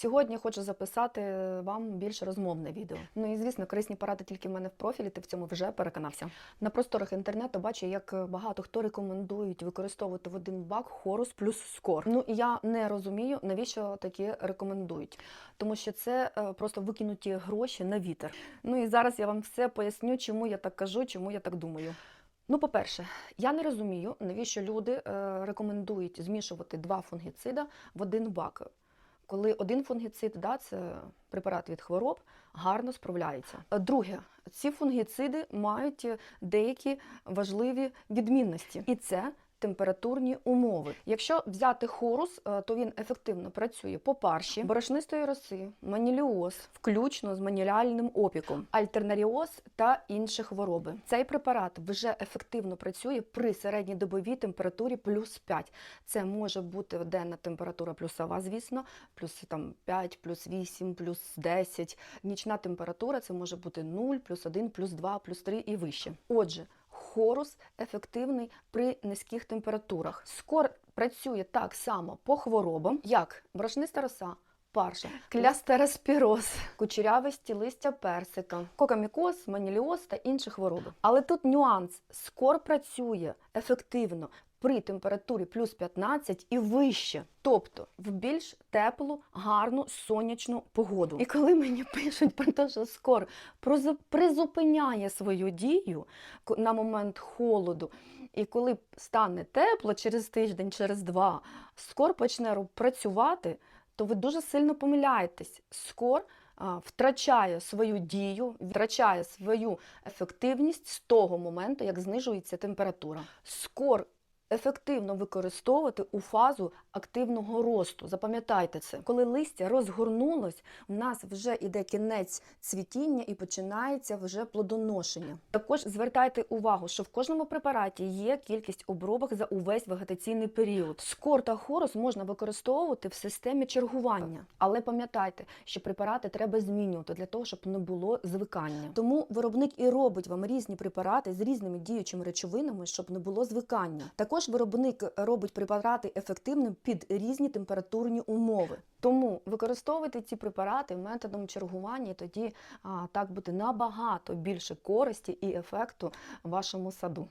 Сьогодні хочу записати вам більш розмовне відео. Ну і звісно, корисні поради тільки в мене в профілі. Ти в цьому вже переконався. На просторах інтернету бачу, як багато хто рекомендують використовувати в один бак хорус плюс скор. Ну і я не розумію, навіщо такі рекомендують, тому що це е, просто викинуті гроші на вітер. Ну і зараз я вам все поясню, чому я так кажу, чому я так думаю. Ну, по-перше, я не розумію, навіщо люди е, рекомендують змішувати два фунгіцида в один бак, коли один фунгіцид, да, це препарат від хвороб, гарно справляється. Друге, ці фунгіциди мають е, деякі важливі відмінності, і це температурні умови. Якщо взяти хорус, е, то він ефективно працює по парші, борошнистої роси, маніліоз, включно з маніліальним опіком, альтернаріоз та інші хвороби. Цей препарат вже ефективно працює при середньодобовій температурі плюс 5. Це може бути денна температура плюсова, звісно, плюс там 5, плюс 8, плюс 10. Нічна температура це може бути 0, плюс 1, плюс 2, плюс 3 і вище. Отже, хорус ефективний при низьких температурах. Скор працює так само по хворобам, як борошниста роса. Парша, клястероспіроз, кучерявості листя персика, кокамікоз, маніліоз та інші хвороби. Але тут нюанс: скор працює ефективно при температурі плюс 15 і вище, тобто в більш теплу, гарну сонячну погоду. І коли мені пишуть про те, що скор призупиняє свою дію на момент холоду, і коли стане тепло через тиждень, через два, скор почне працювати, то ви дуже сильно помиляєтесь. Скор втрачає свою дію, втрачає свою ефективність з того моменту, як знижується температура. Скор ефективно використовувати у фазу активного росту. Запам'ятайте це. Коли листя розгорнулось, у нас вже іде кінець цвітіння і починається вже плодоношення. Також звертайте увагу, що в кожному препараті є кількість обробок за увесь вегетаційний період. Скор та хорус можна використовувати в системі чергування, але пам'ятайте, що препарати треба змінювати для того, щоб не було звикання. Тому виробник і робить вам різні препарати з різними діючими речовинами, щоб не було звикання. Також виробник робить препарати ефективним під різні температурні умови. Тому використовуйте ці препарати методом чергування, і тоді а, так буде набагато більше користі і ефекту вашому саду.